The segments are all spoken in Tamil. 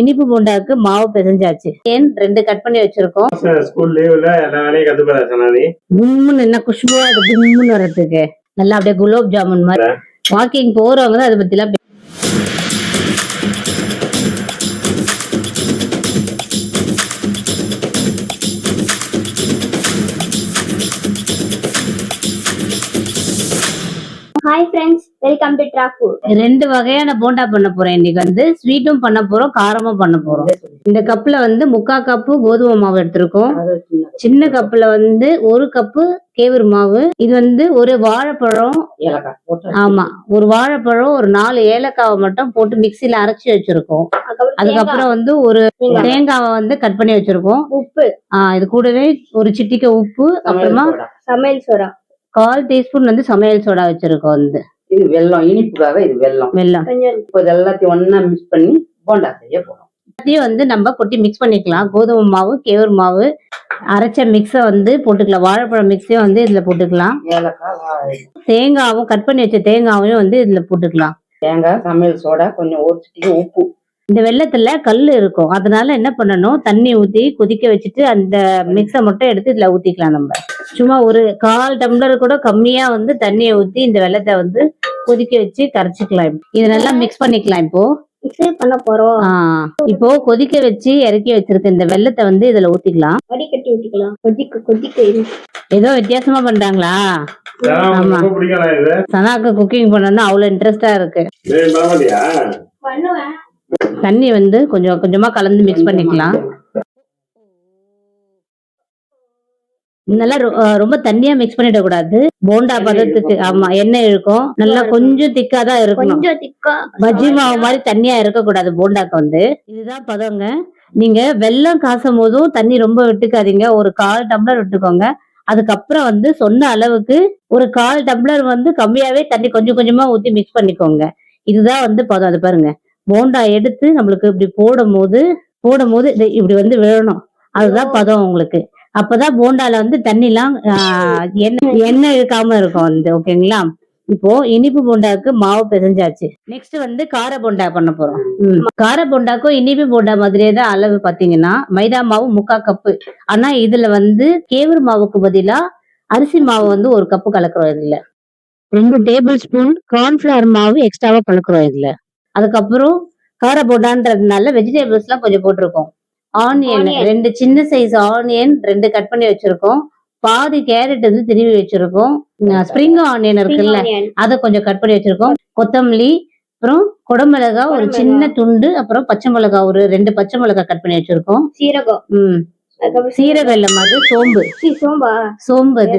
இனிப்பு போண்டாக்கு மாவு பிசைஞ்சாச்சு. ஏன்? ரெண்டு கட் பண்ணி வச்சிருக்கோம். ஸ்கூல் லீவ்ல எல்லா வேலையும் கத்துப்பட சனாதி? கும்முன்னு என்ன குஷ்புவா அது கும்முன்னு வர்றதுக்கு. நல்லா அப்படியே குலோப் ஜாமுன் மாதிரி. வாக்கிங் போறவங்க தான் அதை பத்தி எல்லாம் ஹாய் ஃப்ரெண்ட்ஸ் வெல்கம் டு ட்ராஃபு ரெண்டு வகையான போண்டா பண்ண போறேன் இன்னைக்கு வந்து. ஸ்வீட்டும் பண்ண போறோம் காரமும் பண்ண போறோம். இந்த கப்ல வந்து முக்கா கப்பு கோதுமை மாவு எடுத்திருக்கோம். சின்ன கப்ல வந்து ஒரு கப்பு கேவுரு மாவு. இது வந்து ஒரு வாழைப்பழம். ஆமா ஒரு வாழைப்பழம் ஒரு நாலு ஏலக்காவை மட்டும் போட்டு மிக்சியில அரைச்சி வச்சிருக்கோம். அதுக்கப்புறம் வந்து ஒரு தேங்காவை வந்து கட் பண்ணி வச்சிருக்கோம். உப்பு. ஆஹ் இது கூடவே ஒரு சிட்டிக்கை உப்பு அப்புறமா சமையல் சோடா. கால் டீஸ்பூன் வந்து சமையல் சோடா வச்சிருக்கோம் வந்து. இது வெல்லம் இனிப்புக்காக இது வெல்லம். வெல்லம். கொஞ்சம் இப்போ இது எல்லாத்தையும் ஒண்ணா மிக்ஸ் பண்ணி போண்டா செய்ய போறோம். எல்லாத்தையும் வந்து நம்ம கொட்டி மிக்ஸ் பண்ணிக்கலாம். கோதுமை மாவு கேவுரு மாவு அரைச்ச மிக்ஸை வந்து போட்டுக்கலாம். வாழைப்பழம் மிக்ஸையும் வந்து இதுல போட்டுக்கலாம். தேங்காவும் கட் பண்ணி வச்ச தேங்காவையும் வந்து இதுல போட்டுக்கலாம். தேங்காய் சமையல் சோடா கொஞ்சம் ஒரு சிட்டிக்கு உப்பு. இந்த வெள்ளத்துல கல் இருக்கும். அதனால என்ன பண்ணணும்? தண்ணி ஊத்தி கொதிக்க வச்சுட்டு அந்த மிக்ஸை மட்டும் எடுத்து இதுல ஊத்திக்கலாம் நம்ம. சும்மா ஒரு கால் டம்ளர் கூட கம்மியா வந்து தண்ணியை ஊத்தி இந்த வெள்ளத்தை வந்து கொதிக்க வச்சு கரைச்சிக்கலாம். இது நல்லா மிக்ஸ் பண்ணிக்கலாம் இப்போ. பண்ண போறோம். இப்போ கொதிக்க வச்சு இறக்கி வச்சிருக்க இந்த வெள்ளத்தை வந்து இதுல ஊத்திக்கலாம். வடிகட்டி விட்டுக்கலாம் கொதிக்க கொதிக்க. ஏதோ வித்தியாசமா பண்றாங்களா? ஆமா. சனாக்கு குக்கிங் பண்ணணும்னா அவ்வளவு இன்ட்ரெஸ்டா இருக்கு. தண்ணி வந்து கொஞ்சம் கொஞ்சமா கலந்து மிக்ஸ் பண்ணிக்கலாம். நல்லா ரொம்ப தண்ணியா மிக்ஸ் பண்ணிட கூடாது போண்டா பதத்துக்கு ஆமா எண்ணெய் இழுக்கும் நல்லா கொஞ்சம் திக்கா தான் இருக்கணும். கொஞ்சம் திக்கா பஜ்ஜி மாவு மாதிரி தண்ணியா இருக்கக்கூடாது போண்டாக்கு வந்து. இதுதான் பதங்க. நீங்க வெல்லம் காசும் போதும் தண்ணி ரொம்ப விட்டுக்காதீங்க. ஒரு கால் டம்ளர் விட்டுக்கோங்க. அதுக்கப்புறம் வந்து சொன்ன அளவுக்கு ஒரு கால் டம்ளர் வந்து கம்மியாவே தண்ணி கொஞ்சம் கொஞ்சமா ஊத்தி மிக்ஸ் பண்ணிக்கோங்க. இதுதான் வந்து பதம். அது பாருங்க. போண்டா எடுத்து நம்மளுக்கு இப்படி போடும் போது போடும் போது இப்படி வந்து விழணும் அதுதான் பதம் உங்களுக்கு. அப்பதான் போண்டால வந்து தண்ணிலாம் எண்ணெய் எண்ணெய் இழுக்காம இருக்கும் வந்து ஓகேங்களா? இப்போ இனிப்பு போண்டாக்கு மாவு பிசைஞ்சாச்சு. நெக்ஸ்ட் வந்து கார போண்டா பண்ண போறோம். கார போண்டாக்கும் இனிப்பு போண்டா மாதிரியே தான் அளவு பாத்தீங்கன்னா மைதா மாவு முக்கா கப்பு. ஆனா இதுல வந்து கேவுரு மாவுக்கு பதிலா அரிசி மாவு வந்து ஒரு கப்பு கலக்குறோம் இதுல. ரெண்டு டேபிள் ஸ்பூன் கார்ன்ஃபிளவர் மாவு எக்ஸ்ட்ராவா கலக்குறோம் இதுல. அதுக்கப்புறம் கார போண்டான்றதுனால வெஜிடபிள்ஸ் எல்லாம் கொஞ்சம் போட்டிருக்கோம். ஆனியன். ரெண்டு சின்ன சைஸ் ஆனியன் ரெண்டு கட் பண்ணி வச்சிருக்கோம். பாதி கேரட் வந்து திருவி வச்சிருக்கோம். ஸ்ப்ரிங் ஆனியன் இருக்குல்ல. அதை கொஞ்சம் கட் பண்ணி வச்சிருக்கோம். கொத்தமல்லி அப்புறம் குடமிளகா ஒரு. சின்ன துண்டு அப்புறம் பச்சை மிளகா ஒரு ரெண்டு பச்சை மிளகா கட் பண்ணி வச்சிருக்கோம். சீரகம். ம். சீரகம் இல்ல அது சோம்பு. சோம்பா? சோம்பு அது.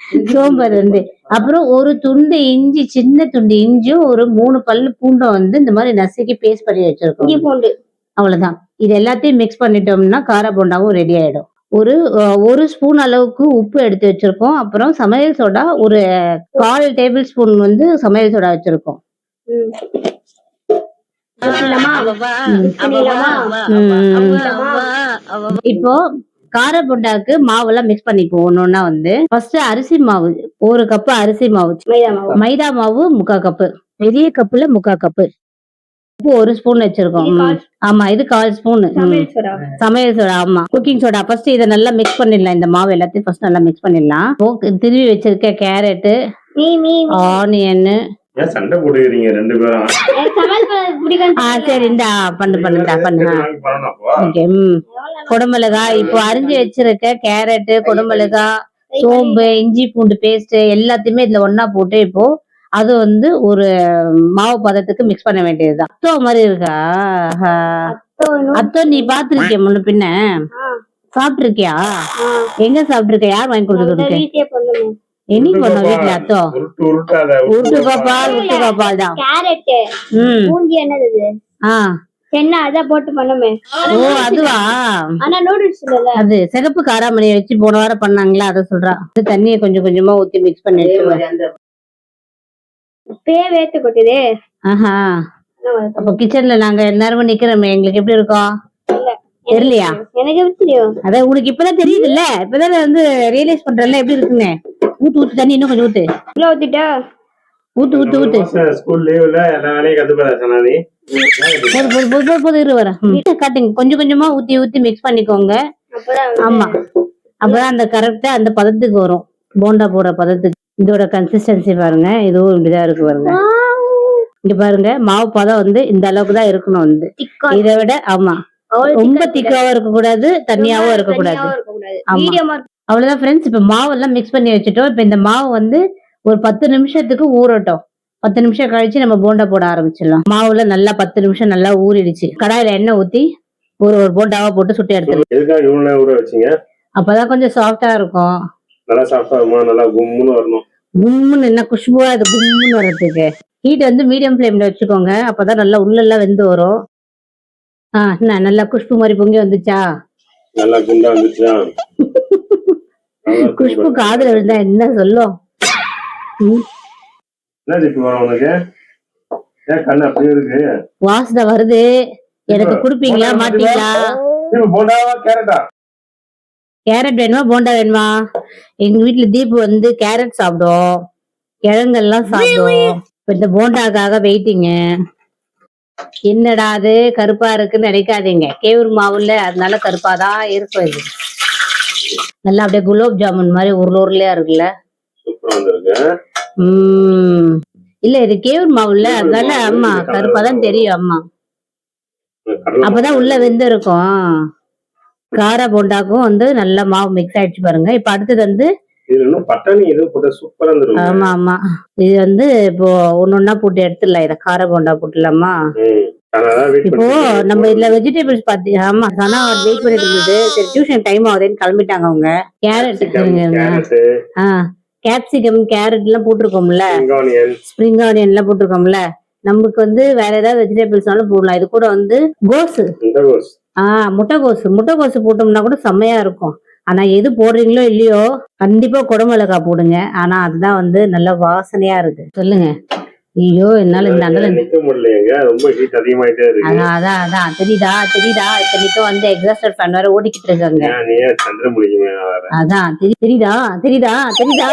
தெரியாது. சோம்பு அது வந்து அப்புறம் ஒரு துண்டு இஞ்சி சின்ன துண்டு இஞ்சியும் ஒரு மூணு பல்லு பூண்டும் வந்து இந்த மாதிரி நசுக்கி பேஸ்ட் பண்ணி இஞ்சி வச்சிருக்கோம் பூண்டு அவ்வளவுதான் இது எல்லாத்தையும் மிக்ஸ் பண்ணிட்டோம்னா கார போண்டாவும் ரெடி ஆயிடும் ஒரு ஒரு ஸ்பூன் அளவுக்கு உப்பு எடுத்து வச்சிருக்கோம் அப்புறம் சமையல் சோடா ஒரு கால் டேபிள் ஸ்பூன் வந்து சமையல் சோடா வச்சிருக்கோம். இப்போ கார போண்டாக்கு மாவெல்லாம் மிக்ஸ் பண்ணிக்குவோம் ஒன்னொன்னா வந்து ஃபர்ஸ்ட் அரிசி மாவு ஒரு கப்பு அரிசி மாவு மைதா மாவு. மைதா மாவு முக்கா கப்பு பெரிய கப்புல முக்கா கப்பு உப்பு ஒரு ஸ்பூன் வச்சிருக்கோம். ஆமா இது கால் ஸ்பூன் சமையல் சோடா சமையல் சோடா ஆமா. குக்கிங் சோடா ஃபர்ஸ்ட் இதை நல்லா மிக்ஸ் பண்ணிடலாம். இந்த மாவு எல்லாத்தையும் ஃபர்ஸ்ட் நல்லா மிக்ஸ் பண்ணிடலாம். திருவி வச்சிருக்க கேரட்டு. ஆனியன் ஏன் சண்டை போட்டுக்கிறீங்க ரெண்டு பேரும்? ஆ சரி இந்த பண்ணு பண்ணுடா பண்ணு. ஓகே ம். குடமிளகாய் இப்போ அரிஞ்சு வச்சிருக்க கேரட்டு குடமிளகாய் சோம்பு இஞ்சி பூண்டு பேஸ்ட் எல்லாத்தையுமே இதுல ஒண்ணா போட்டு இப்போ அது வந்து ஒரு மாவு பதத்துக்கு மிக்ஸ் பண்ண வேண்டியதுதான். அத்தோ மாதிரி இருக்கா. அத்தோ நீ பாத்திருக்கிய முன்ன பின்ன? சாப்பிட்டிருக்கியா? எங்க சாப்பிட்டிருக்க? யார் வாங்கி கொடுத்துருக்கு வீட்லயே பண்ணுமே என்ன பண்ண வீட்டுல அத்தோ உருட்டு உருட்டாத உருட்டு கோபால் தான். கேரட் ம். பூந்தி என்னது ஆ. சென்னா அதான் போட்டு பண்ணுமே. ஓ அதுவா? ஆனா நூடுல்ஸ் இல்ல. அது சிகப்பு காராமணியை வச்சு போன வாரம் பண்ணாங்களா? அதை சொல்றா. அது தண்ணியை கொஞ்சம் கொஞ்சமா ஊத்தி மிக்ஸ் பண்ணி அந்த பே வேத்து கொட்டுதே. ஆஹா. அப்போ கிச்சன்ல நாங்க எல்லாருமே நிக்கிறோமே. எங்களுக்கு எப்படி இருக்கும்? தெரியலையா? எனக்கு எப்படி தெரியும் அதான் உனக்கு இப்பதான் தெரியுதுல்ல? இப்பதான் வந்து ரியலைஸ் பண்றல எப்படி இருக்குன்னு? ஊத்து ஊத்து தண்ணி இன்னும் கொஞ்சம் ஊத்து. உள்ள ஊத்திட்டா? ஊத்து ஊத்து ஊத்து. ஸ்கூல் லீவுல எல்லா வேலையும் கத்துப்பட சனாதி? போது போது போது போது போது இரு வரேன். காட்டுங்க. கொஞ்சம் கொஞ்சமா ஊத்தி ஊத்தி மிக்ஸ் பண்ணிக்கோங்க. ஆமா. அப்பதான் அந்த கரெக்டா அந்த பதத்துக்கு வரும். போண்டா போடுற பதத்துக்கு. இதோட கன்சிஸ்டன்சி பாருங்க. இதுவும் இப்படிதான் இருக்கு பாருங்க. இங்க பாருங்க மாவு பதம் வந்து இந்த அளவுக்கு தான் இருக்கணும் வந்து. இதை விட ஆமா. ரொம்ப திக்காவும் இருக்க கூடாது தண்ணியாவும் இருக்க கூடாது அவ்வளவுதான் ஃப்ரெண்ட்ஸ் இப்ப மாவெல்லாம் மிக்ஸ் பண்ணி வச்சுட்டோம். இப்ப இந்த மாவு வந்து ஒரு பத்து நிமிஷத்துக்கு ஊறட்டும். பத்து நிமிஷம் கழிச்சு நம்ம போண்டா போட ஆரம்பிச்சிடலாம். மாவுல நல்லா பத்து நிமிஷம் நல்லா ஊறிடுச்சு. கடாயில எண்ணெய் ஊத்தி ஒரு ஒரு போண்டாவா போட்டு சுட்டு வச்சீங்க? அப்பதான் கொஞ்சம் சாஃப்டா இருக்கும். நல்லா வருமா நல்லா கும்முன்னு வரணும். கும்முன்னு என்ன குஷ்புவா இது கும்முன்னு வர்றதுக்கு. ஹீட் வந்து மீடியம் ஃப்ளேம்ல வச்சுக்கோங்க. அப்பதான் நல்லா உள்ள எல்லாம் வெந்து வரும். ஆ என்ன நல்லா குஷ்பு மாதிரி பொங்கி வந்துச்சா? நல்லா குண்டா வந்துச்சா? குஷ்பு. காதுல விழுந்தா என்ன சொல்லும்? வாசனை வருது. எனக்கு கொடுப்பீங்களா? மாட்டீங்களா? கேரட் வேணுமா? போண்டா வேணுமா? எங்க வீட்ல தீபு வந்து கேரட் சாப்பிடும். கிழங்கெல்லாம் சாப்பிடும். இப்ப இந்த போண்டாக்காக வெயிட்டிங்க. என்னடா அது? கருப்பா இருக்குன்னு நினைக்காதீங்க. கேவூர் மாவுல அதனால கருப்பாதான் இருக்கும் இது. நல்லா அப்படியே குலோப் ஜாமுன் மாதிரி உருளை உருளையா இருக்குல்ல? உம் இல்ல இது கேவூர் மாவுல அதனால ஆமா இது கருப்பாதான் கலர் தெரியும் கடலை அப்பதான் உள்ள வெந்து இருக்கும் கார போண்டாக்கும் வந்து நல்லா மாவு மிக்ஸ் ஆயிடுச்சு பாருங்க. இப்ப அடுத்தது வந்து இதுல இன்னும் பட்டாணி எதுவும் போட்டா சூப்பரா இருந்திருக்கும். ஆமா ஆமா. இது வந்து இப்போ ஒன்னொன்னா போட்டு எடுத்துடலாம். இத கார போண்டா இப்போ நம்ம இதுல வெஜிடபிள்ஸ் பாத்தி ஆமா சனா வெயிட் பண்ணிட்டு இருந்தது. சரி டியூஷன் டைம் ஆகுதுன்னு கிளம்பிட்டாங்க அவங்க. கேரட் கேப்சிகம் கேரட் எல்லாம் போட்டிருக்கோம்ல. ஸ்ப்ரிங் ஆனியன் எல்லாம் போட்டிருக்கோம்ல. நமக்கு வந்து வேற ஏதாவது வெஜிடபிள்ஸ்னாலும் போடலாம். இது கூட வந்து கோஸ். ஆஹ் முட்டைகோசு முட்டைகோசு போட்டோம்னா கூட செம்மையா இருக்கும். ஆனா எது போடுறீங்களோ இல்லையோ கண்டிப்பா குடமிளகாய் போடுங்க. ஆனா அதுதான் வந்து நல்ல வாசனையா இருக்கு. சொல்லுங்க. ஐயோ என்னால இந்த அங்கல நிக்க முடியலையேங்க. ரொம்ப ஹீட் அதிகமாயிட்டே இருக்கு. அதான் அதான். தெரியுதா? தெரியுதா? இத்தனைக்கும் வந்து எக்ஸாஸ்டர் ஃபேன் வேற ஓடிக்கிட்டு இருக்காங்க. அதான். தெரி- தெரியுதா? தெரியுதா? தெரியுதா?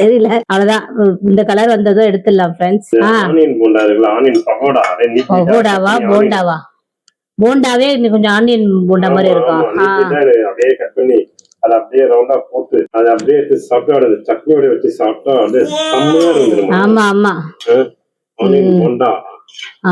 தெரியல. அவ்வளவுதான். இந்த கலர் வந்ததும் எடுத்துடலாம் ஃப்ரெண்ட்ஸ் ஆனியன் போண்டா இருக்குல்ல ஆனியன் பகோடா. பகோடாவா? போண்டாவா? போண்டாவே கொஞ்சம் ஆனியன் போண்டா மாதிரி இருக்கும். அப்படியே கட் பண்ணி அதை அப்படியே ரவுண்டா போட்டு அதை அப்படியே எடுத்து சாப்பிட்டு சட்னியோட வச்சு சாப்பிட்டா அப்படியே செம்மையா இருந்துரும் ஆமா ஆமா. Onion bonda.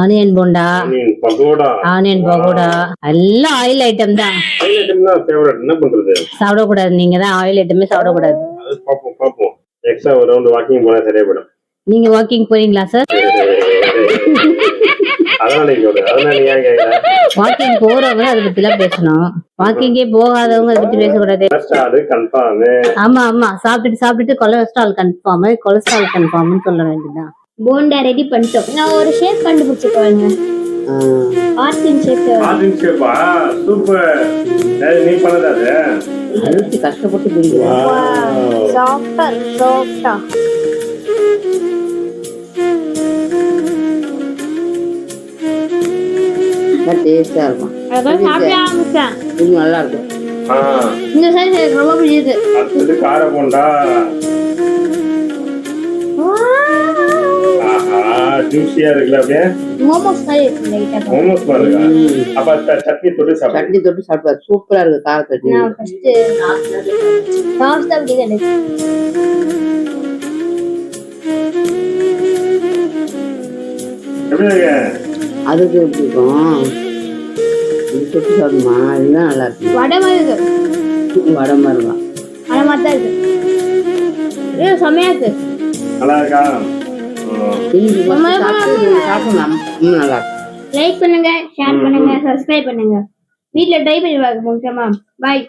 Onion bonda. Onion pakoda. Onion pakoda. எல்லாம் ஆயில் ஐட்டம் தான். ஐட்டம் தான் ஃபேவரட் என்ன பண்றது? சாப்பிடக்கூடாது. நீங்க தான் ஆயில் ஐட்டமே சாப்பிடக்கூடாது. அது பார்ப்போம் பார்ப்போம். எக்ஸ்ட்ரா ஒரு ரவுண்ட் வாக்கிங் போனா சரியா போயிடும் நீங்க வாக்கிங் போறீங்களா சார். வாக்கிங் போறவங்க அதை பத்தி எல்லாம் பேசணும் வாக்கிங்கே போகாதவங்க அதை பத்தி பேசக்கூடாது. ஆமா ஆமா. சாப்பிட்டுட்டு சாப்பிட்டுட்டு கொலஸ்ட்ரால் கன்ஃபார்ம் கொலஸ்ட்ரால் கன்ஃபார்ம்னு சொல்ல வேண்டியதுதான். போண்டா ரெடி பண்ணிட்டோம். நான் ஒரு ஷேப் கண்டுபிடிச்சிருக்கேன் ஆர்டின் ஷேப் ஆரஞ்சு ஷேப்பா சூப்பர் நீ பண்ணதா அது? அழுத்தி கஷ்டப்பட்டு பிடிக்கிறேன் சாஃப்டா டேஸ்டா இருக்கும். அதான் சாப்பிட ஆரம்பிச்சேன். இது நல்லா இருக்கும் ஆ, இந்த சைஸ் எனக்கு ரொம்ப பிடிச்சது அடுத்தது கார போண்டா. ஜூஸியா இருக்குல்ல அப்படியே? மோமோஸ் மோமோஸ். அப்ப சட்னி தொட்டு சாப்பிடு. சட்னி தொட்டு சாப்பிட்டா சூப்பரா இருக்கு கார சட்னி. நான் ஃபர்ஸ்ட் எப்படி இருக்கு? அதுக்கு எப்படி இருக்கும்? தொட்டு சாப்பிடுமா? நல்லா இருக்கும். இருக்கு. வடை மாதிரி தான். வடை மாதிரி தான் இருக்கு. செம்மையா இருக்கு. நல்லா இருக்கா? சாப்பிடலாம். இன்னும் நல்லா இருக்கும். லைக் பண்ணுங்க ஷேர் பண்ணுங்க சப்ஸ்கிரைப் பண்ணுங்க. வீட்ல ட்ரை பண்ணி பாருங்க முக்கியமா. பாய்